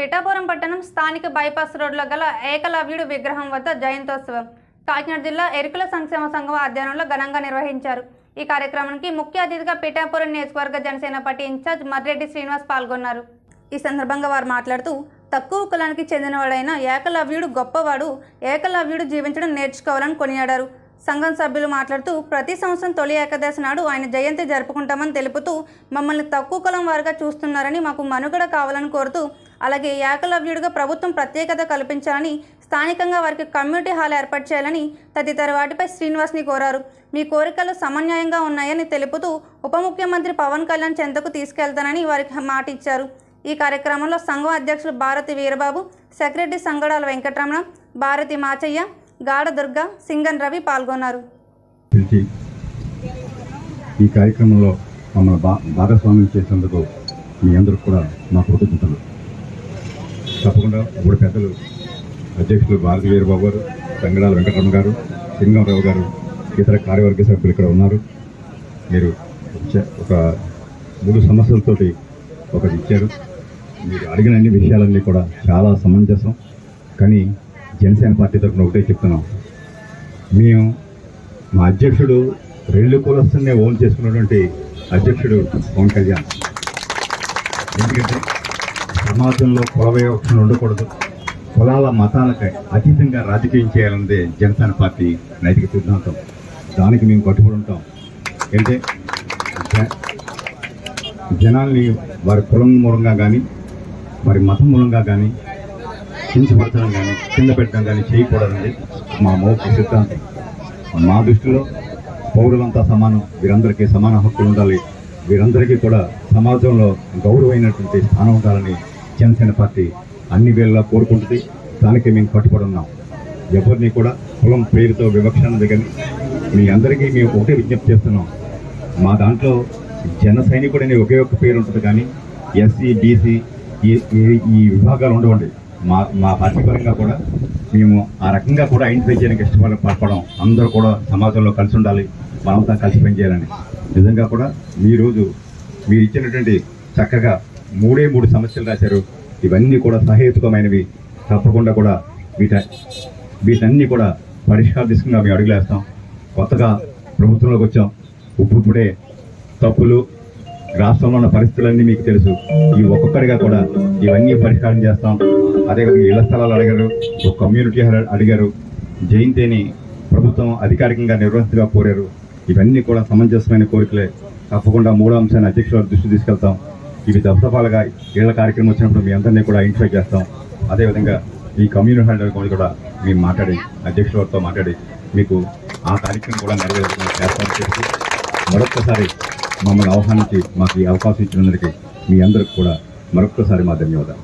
పిఠాపురం పట్టణం స్థానిక బైపాస్ రోడ్లో గల ఏకలవ్యుడు విగ్రహం వద్ద జయంతోత్సవం. కాకినాడ జిల్లా ఎరుకుల సంక్షేమ సంఘం ఆధ్వర్యంలో ఘనంగా నిర్వహించారు. ఈ కార్యక్రమానికి ముఖ్య అతిథిగా పిఠాపురం నియోజకవర్గ జనసేన పార్టీ ఇన్ఛార్జ్ మర్రెడ్డి శ్రీనివాస్ పాల్గొన్నారు. ఈ సందర్భంగా వారు మాట్లాడుతూ తక్కువ కులానికి చెందినవాడైన ఏకలవ్యుడు గొప్పవాడు ఏకలవ్యుడు జీవించడం నేర్చుకోవాలని కొనియాడారు. సంఘం సభ్యులు మాట్లాడుతూ ప్రతి సంవత్సరం తొలి ఏకాదశి నాడు ఆయన జయంతి జరుపుకుంటామని తెలుపుతూ మమ్మల్ని తక్కువ కులం వారుగా చూస్తున్నారని మాకు మనుగడ కావాలని కోరుతూ అలాగే ఏకలవ్యుడిగా ప్రభుత్వం ప్రత్యేకత కల్పించాలని స్థానికంగా వారికి కమ్యూనిటీ హాల్ ఏర్పాటు చేయాలని తదితర వాటిపై శ్రీనివాస్ని కోరారు. మీ కోరికలు సమన్యాయంగా ఉన్నాయని తెలుపుతూ ఉప ముఖ్యమంత్రి పవన్ కళ్యాణ్ చెంతకు తీసుకెళ్తానని వారికి మాట ఇచ్చారు ఈ కార్యక్రమంలో సంఘం అధ్యక్షులు భారతి వీరబాబు సెక్రటరీ సంగడాల వెంకటరమణ భారతి మాచయ్య గాఢ దుర్గ సింగన్ రవి పాల్గొన్నారు. ఈ కార్యక్రమంలో మమ్మల్ని భాగస్వామ్యం చేసినందుకు మీ అందరూ కూడా నా కృతజ్ఞతలు. తప్పకుండా మూడు పెద్దలు అధ్యక్షులు భారతి వీరబాబు గారు తంగడాల వెంకటరమణ గారు సింగంరావు గారు ఇతర కార్యవర్గ సభ్యులు ఇక్కడ ఉన్నారు. మీరు ఒక మూడు సమస్యలతోటి ఒకటి ఇచ్చారు. మీరు అడిగిన అన్ని విషయాలన్నీ కూడా చాలా సమంజసం. కానీ జనసేన పార్టీ తరఫున ఒకటే చెప్తున్నాం. మేము మా అధ్యక్షుడు రెండు కులస్తున్నే ఓన్ చేసుకున్నటువంటి అధ్యక్షుడు పవన్ కళ్యాణ్. ఎందుకంటే సమాజంలో కుల ఉండకూడదు. కులాల మతాలకు అతీతంగా రాజకీయం చేయాలన్నదే జనసేన పార్టీ నైతిక సిద్ధాంతం. దానికి మేము కట్టుబడి ఉంటాం. అంటే జనాల్ని వారి కులం మూలంగా కానీ వారి మతం మూలంగా కానీ కించపరచడం కానీ కింద పెట్టడం కానీ చేయకూడదండి మా మౌఖిక సిద్ధాంతం. మా దృష్టిలో పౌరులంతా సమానం. వీరందరికీ సమాన హక్కులు ఉండాలి. వీరందరికీ కూడా సమాజంలో గౌరవమైనటువంటి స్థానం ఉండాలని జనసేన పార్టీ అన్ని వేళలా కోరుకుంటుంది. దానికి మేము కట్టుబడి ఉన్నాం. ఎవరిని కూడా కులం పేరుతో వివక్షణ దిగని కానీ మీ అందరికీ మేము ఒకటే విజ్ఞప్తి చేస్తున్నాం. మా దాంట్లో జన సైనికుడు అనే ఒకే ఒక్క పేరు ఉంటుంది కానీ ఎస్సీ బీసీ ఈ ఈ- ఈ విభాగాలు ఉండవండి. మా మా పార్టీ పరంగా కూడా మేము ఆ రకంగా కూడా ఐడెంటిఫై చేయడానికి ఇష్టపడ పడపడం అందరూ కూడా సమాజంలో కలిసి ఉండాలి. మనంతా కలిసి పనిచేయాలని. నిజంగా కూడా మీ రోజు మీరు ఇచ్చినటువంటి చక్కగా మూడే మూడు సమస్యలు రాశారు. ఇవన్నీ కూడా సహేతుకమైనవి. తప్పకుండా కూడా వీట వీటన్ని కూడా పరిష్కార దిశగా మేము అడుగులేస్తాం. కొత్తగా ప్రభుత్వంలోకి వచ్చాం. ఇప్పుడే తప్పులు రాష్ట్రంలో ఉన్న పరిస్థితులన్నీ మీకు తెలుసు. ఈ ఒక్కొక్కరిగా కూడా ఇవన్నీ పరిష్కారం చేస్తాం. అదేవిధంగా ఇళ్ళ స్థలాలు అడిగారు ఒక కమ్యూనిటీ హాల్ అడిగారు. జయంతిని ప్రభుత్వం అధికారికంగా నిర్వహించగా కోరారు. ఇవన్నీ కూడా సమంజసమైన కోరికలే. తప్పకుండా మూడో అంశాన్ని అధ్యక్షుల దృష్టి తీసుకెళ్తాం. ఇవి దఫదఫాలుగా ఇళ్ళ కార్యక్రమం వచ్చినప్పుడు మీ అందరినీ కూడా ఐడెంటిఫై చేస్తాం. అదేవిధంగా ఈ కమ్యూనిటీ హాల్ గురించి కూడా మేము మాట్లాడి అధ్యక్షుల వారితో మాట్లాడి మీకు ఆ కార్యక్రమం కూడా నెరవేర్చుకుని చేస్తామని చెప్పి మరొక్కసారి మమ్మల్ని ఆహ్వానించి మాకు ఈ అవకాశం ఇచ్చినందుకు మీ అందరికి కూడా మరొక్కసారి మా ధన్యవాదాలు.